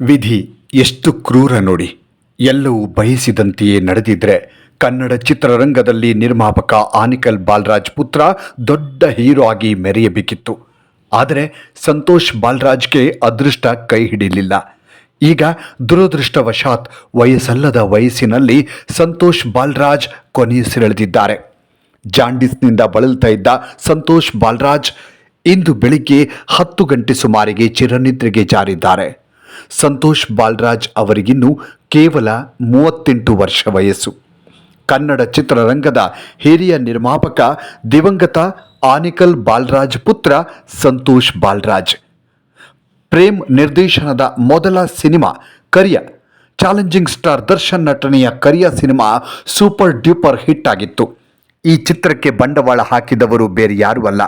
ವಿಧಿ ಎಷ್ಟು ಕ್ರೂರ ನೋಡಿ. ಎಲ್ಲವೂ ಬಯಸಿದಂತೆಯೇ ನಡೆದಿದ್ರೆ ಕನ್ನಡ ಚಿತ್ರರಂಗದಲ್ಲಿ ನಿರ್ಮಾಪಕ ಆನಿಕಲ್ ಬಾಲರಾಜ್ ಪುತ್ರ ದೊಡ್ಡ ಹೀರೋ ಆಗಿ ಮೆರೆಯಬೇಕಿತ್ತು. ಆದರೆ ಸಂತೋಷ್ ಬಾಲರಾಜ್ಗೆ ಅದೃಷ್ಟ ಕೈ ಹಿಡಿಲಿಲ್ಲ. ಈಗ ದುರದೃಷ್ಟವಶಾತ್ ವಯಸ್ಸಲ್ಲದ ವಯಸ್ಸಿನಲ್ಲಿ ಸಂತೋಷ್ ಬಾಲರಾಜ್ ಕೊನೆಯುಸಿರೆಳೆದಿದ್ದಾರೆ ಜಾಂಡಿಸ್ನಿಂದ ಬಳಲ್ತಾ ಇದ್ದ ಸಂತೋಷ್ ಬಾಲರಾಜ್ ಇಂದು ಬೆಳಿಗ್ಗೆ ಹತ್ತು ಗಂಟೆ ಸುಮಾರಿಗೆ ಚಿರನಿದ್ರೆಗೆ ಜಾರಿದ್ದಾರೆ. ಸಂತೋಷ್ ಬಾಲ್ರಾಜ್ ಅವರಿಗಿನ್ನು ಕೇವಲ ಮೂವತ್ತೆಂಟು ವರ್ಷ ವಯಸ್ಸು. ಕನ್ನಡ ಚಿತ್ರರಂಗದ ಹಿರಿಯ ನಿರ್ಮಾಪಕ ದಿವಂಗತ ಆನಿಕಲ್ ಬಾಲ್ರಾಜ್ ಪುತ್ರ ಸಂತೋಷ್ ಬಾಲ್ರಾಜ್. ಪ್ರೇಮ್ ನಿರ್ದೇಶನದ ಮೊದಲ cinema Kariya. Challenging star Darshan ನಟನೆಯ Kariya cinema super duper hit ಆಗಿತ್ತು. ಈ ಚಿತ್ರಕ್ಕೆ ಬಂಡವಾಳ ಹಾಕಿದವರು ಬೇರೆ ಯಾರೂ ಅಲ್ಲ.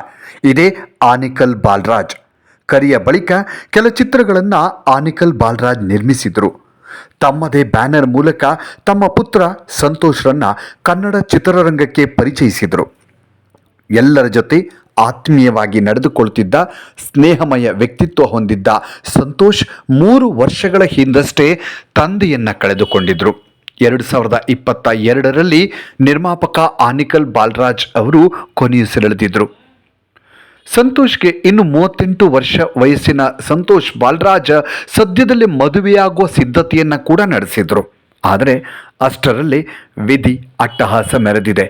ಇದೇ ಆನಿಕಲ್ ಬಾಲರಾಜ್. ಕರಿಯ ಬಳಿಕ ಕೆಲ ಚಿತ್ರಗಳನ್ನು ಆನಿಕಲ್ ಬಾಲರಾಜ್ ನಿರ್ಮಿಸಿದರು. ತಮ್ಮದೇ ಬ್ಯಾನರ್ ಮೂಲಕ ತಮ್ಮ ಪುತ್ರ ಸಂತೋಷ್ರನ್ನ ಕನ್ನಡ ಚಿತ್ರರಂಗಕ್ಕೆ ಪರಿಚಯಿಸಿದರು. ಎಲ್ಲರ ಜೊತೆ ಆತ್ಮೀಯವಾಗಿ ನಡೆದುಕೊಳ್ತಿದ್ದ ಸ್ನೇಹಮಯ ವ್ಯಕ್ತಿತ್ವ ಹೊಂದಿದ್ದ ಸಂತೋಷ್ ಮೂರು ವರ್ಷಗಳ ಹಿಂದಷ್ಟೇ ತಂದೆಯನ್ನು ಕಳೆದುಕೊಂಡಿದ್ದರು ಎರಡು ಸಾವಿರದ ಇಪ್ಪತ್ತ ಎರಡರಲ್ಲಿ ನಿರ್ಮಾಪಕ ಆನಿಕಲ್ ಬಾಲರಾಜ್ ಅವರು ಕೊನೆಯುಸಿರೆಳೆದಿದ್ರು. ಸಂತೋಷ್ಗೆ ಇನ್ನು ಮೂವತ್ತೆಂಟು ವರ್ಷ ವಯಸ್ಸಿನ ಸಂತೋಷ್ ಬಾಲರಾಜ ಸದ್ಯದಲ್ಲೇ ಮದುವೆಯಾಗುವ ಸಿದ್ಧತೆಯನ್ನು ಕೂಡ ನಡೆಸಿದ್ರು. ಆದರೆ ಅಷ್ಟರಲ್ಲಿ ವಿಧಿ ಅಟ್ಟಹಾಸ ಮೆರೆದಿದೆ.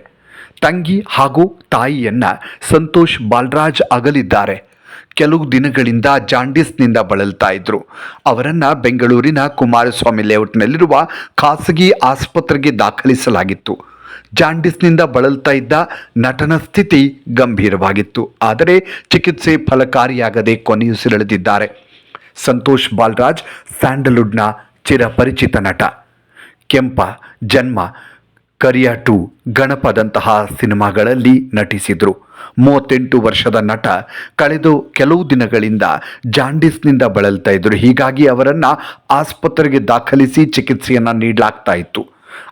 ತಂಗಿ ಹಾಗೂ ತಾಯಿಯನ್ನು ಸಂತೋಷ್ ಬಾಲರಾಜ್ ಅಗಲಿದ್ದಾರೆ. ಕೆಲವು ದಿನಗಳಿಂದ ಜಾಂಡಿಸ್ನಿಂದ ಬಳಲ್ತಾ ಇದ್ರು. ಅವರನ್ನು ಬೆಂಗಳೂರಿನ ಕುಮಾರಸ್ವಾಮಿ ಲೇಔಟ್ನಲ್ಲಿರುವ ಖಾಸಗಿ ಆಸ್ಪತ್ರೆಗೆ ದಾಖಲಿಸಲಾಗಿತ್ತು. ಜಾಂಡೀಸ್ನಿಂದ ಬಳಲ್ತಾ ಇದ್ದ ನಟನ ಸ್ಥಿತಿ ಗಂಭೀರವಾಗಿತ್ತು. ಆದರೆ ಚಿಕಿತ್ಸೆ ಫಲಕಾರಿಯಾಗದೆ ಕೊನೆಯುಸಿರೆಳೆದಿದ್ದಾರೆ ಸಂತೋಷ್ ಬಾಲ್ರಾಜ್ ಸ್ಯಾಂಡಲ್ವುಡ್ನ ಚಿರಪರಿಚಿತ ನಟ. ಕೆಂಪ, ಜನ್ಮ, ಕರಿಯ ಟು ಗಣಪದಂತಹ ಸಿನಿಮಾಗಳಲ್ಲಿ ನಟಿಸಿದರು. ಮೂವತ್ತೆಂಟು ವರ್ಷದ ನಟ ಕಳೆದು ಕೆಲವು ದಿನಗಳಿಂದ ಜಾಂಡಿಸ್ನಿಂದ ಬಳಲ್ತಾ ಇದ್ದರು ಹೀಗಾಗಿ ಅವರನ್ನು ಆಸ್ಪತ್ರೆಗೆ ದಾಖಲಿಸಿ ಚಿಕಿತ್ಸೆಯನ್ನು ನೀಡಲಾಗ್ತಾ ಇತ್ತು.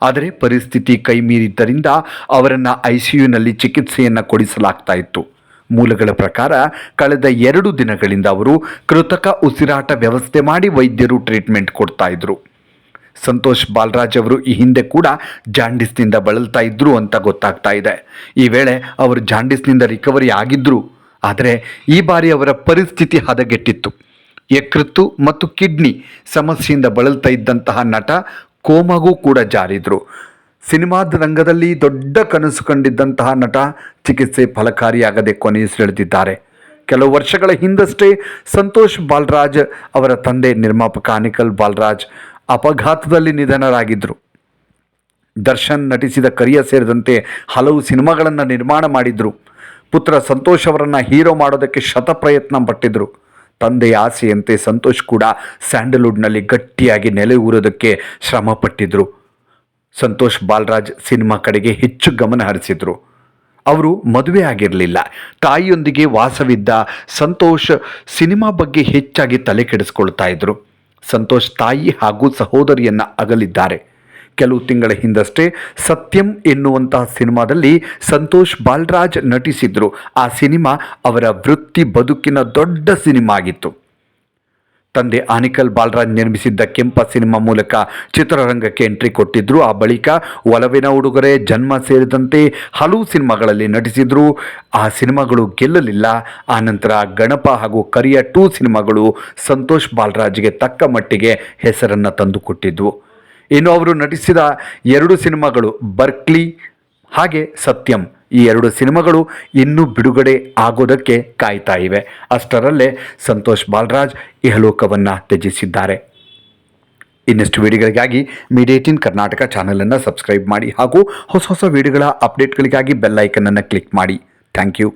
ಆದರೆ ಪರಿಸ್ಥಿತಿ ಕೈಮೀರಿದ್ದರಿಂದ ಅವರನ್ನು ಐಸಿಯುನಲ್ಲಿ ಚಿಕಿತ್ಸೆಯನ್ನು ಕೊಡಿಸಲಾಗ್ತಾ ಇತ್ತು ಮೂಲಗಳ ಪ್ರಕಾರ ಕಳೆದ ಎರಡು ದಿನಗಳಿಂದ ಅವರು ಕೃತಕ ಉಸಿರಾಟ ವ್ಯವಸ್ಥೆ ಮಾಡಿ ವೈದ್ಯರು ಟ್ರೀಟ್ಮೆಂಟ್ ಕೊಡ್ತಾ ಇದ್ರು ಸಂತೋಷ್ ಬಾಲರಾಜ್ ಅವರು ಈ ಹಿಂದೆ ಕೂಡ ಜಾಂಡಿಸ್ನಿಂದ ಬಳಲ್ತಾ ಇದ್ರು ಅಂತ ಗೊತ್ತಾಗ್ತಾ ಇದೆ. ಈ ವೇಳೆ ಅವರು ಜಾಂಡಿಸ್ನಿಂದ ರಿಕವರಿ ಆಗಿದ್ರು. ಆದರೆ ಈ ಬಾರಿ ಅವರ ಪರಿಸ್ಥಿತಿ ಹದಗೆಟ್ಟಿತ್ತು. ಯಕೃತ್ತು ಮತ್ತು ಕಿಡ್ನಿ ಸಮಸ್ಯೆಯಿಂದ ಬಳಲ್ತಾ ಇದ್ದಂತಹ ನಟ ಕೋಮಾಗೂ ಕೂಡ ಜಾರಿದ್ರು. ಸಿನಿಮಾದ ರಂಗದಲ್ಲಿ ದೊಡ್ಡ ಕನಸು ಕಂಡಿದ್ದಂತಹ ನಟ ಚಿಕಿತ್ಸೆ ಫಲಕಾರಿಯಾಗದೆ ಕೊನೆಯುಸಿರೆಳೆದಿದ್ದಾರೆ ಕೆಲವು ವರ್ಷಗಳ ಹಿಂದಷ್ಟೇ ಸಂತೋಷ್ ಬಾಲರಾಜ್ ಅವರ ತಂದೆ ನಿರ್ಮಾಪಕ ಅನಿಕಲ್ ಬಾಲರಾಜ್ ಅಪಘಾತದಲ್ಲಿ ನಿಧನರಾಗಿದ್ದರು ದರ್ಶನ್ ನಟಿಸಿದ ಕರಿಯ ಸೇರಿದಂತೆ ಹಲವು ಸಿನಿಮಾಗಳನ್ನು ನಿರ್ಮಾಣ ಮಾಡಿದ್ರು. ಪುತ್ರ ಸಂತೋಷ್ ಅವರನ್ನು ಹೀರೋ ಮಾಡೋದಕ್ಕೆ ಶತಪ್ರಯತ್ನ ಪಟ್ಟಿದ್ರು. ತಂದೆಯ ಆಸೆಯಂತೆ ಸಂತೋಷ್ ಕೂಡ ಸ್ಯಾಂಡಲ್ವುಡ್ನಲ್ಲಿ ಗಟ್ಟಿಯಾಗಿ ನೆಲೆ ಊರೋದಕ್ಕೆ ಶ್ರಮ ಪಟ್ಟಿದ್ರು ಸಂತೋಷ್ ಬಾಲರಾಜ್ ಸಿನಿಮಾ ಕಡೆಗೆ ಹೆಚ್ಚು ಗಮನ ಹರಿಸಿದ್ರು. ಅವರು ಮದುವೆ ಆಗಿರಲಿಲ್ಲ. ತಾಯಿಯೊಂದಿಗೆ ವಾಸವಿದ್ದ ಸಂತೋಷ್ ಸಿನಿಮಾ ಬಗ್ಗೆ ಹೆಚ್ಚಾಗಿ ತಲೆ ಕೆಡಿಸ್ಕೊಳ್ತಾ ಇದ್ರು. ಸಂತೋಷ್ ತಾಯಿ ಹಾಗೂ ಸಹೋದರಿಯನ್ನ ಅಗಲಿದ್ದಾರೆ. ಕೆಲವು ತಿಂಗಳ ಹಿಂದಷ್ಟೇ ಸತ್ಯಂ ಎನ್ನುವಂತಹ ಸಿನಿಮಾದಲ್ಲಿ ಸಂತೋಷ್ ಬಾಲರಾಜ್ ನಟಿಸಿದ್ರು. ಆ ಸಿನಿಮಾ ಅವರ ವೃತ್ತಿ ಬದುಕಿನ ದೊಡ್ಡ ಸಿನಿಮಾ ಆಗಿತ್ತು ತಂದೆ ಆನಿಕಲ್ ಬಾಲರಾಜ್ ನಿರ್ಮಿಸಿದ್ದ ಕೆಂಪ ಸಿನಿಮಾ ಮೂಲಕ ಚಿತ್ರರಂಗಕ್ಕೆ ಎಂಟ್ರಿ ಕೊಟ್ಟಿದ್ರು. ಆ ಬಳಿಕ ಒಲವಿನ ಉಡುಗೊರೆ, ಜನ್ಮ ಸೇರಿದಂತೆ ಹಲವು ಸಿನಿಮಾಗಳಲ್ಲಿ ನಟಿಸಿದ್ರು. ಆ ಸಿನಿಮಾಗಳು ಗೆಲ್ಲಲಿಲ್ಲ. ಆ ನಂತರ ಗಣಪ ಹಾಗೂ ಕರಿಯ ಟೂ ಸಿನಿಮಾಗಳು ಸಂತೋಷ್ ಬಾಲರಾಜ್ಗೆ ತಕ್ಕ ಮಟ್ಟಿಗೆ ಹೆಸರನ್ನು ತಂದುಕೊಟ್ಟಿದ್ವು. ಇನ್ನು ಅವರು ನಟಿಸಿದ ಎರಡು ಸಿನಿಮಾಗಳು, ಬರ್ಕ್ಲಿ ಹಾಗೆ ಸತ್ಯಂ. ಈ ಎರಡು ಸಿನಿಮಾಗಳು ಇನ್ನೂ ಬಿಡುಗಡೆ ಆಗೋದಕ್ಕೆ ಕಾಯ್ತಾ ಇವೆ. ಅಷ್ಟರಲ್ಲೇ ಸಂತೋಷ್ ಬಾಲರಾಜ್ ಇಹಲೋಕವನ್ನು ತ್ಯಜಿಸಿದ್ದಾರೆ. ಇನ್ನಷ್ಟು ವಿಡಿಯೋಗಳಿಗಾಗಿ ಮೀಡಿಯೇಟಿನ್ ಕರ್ನಾಟಕ ಚಾನಲನ್ನು ಸಬ್ಸ್ಕ್ರೈಬ್ ಮಾಡಿ ಹಾಗೂ ಹೊಸ ಹೊಸ ವಿಡಿಯೋಗಳ ಅಪ್ಡೇಟ್ಗಳಿಗಾಗಿ ಬೆಲ್ ಐಕನನ್ನು ಕ್ಲಿಕ್ ಮಾಡಿ. Thank you.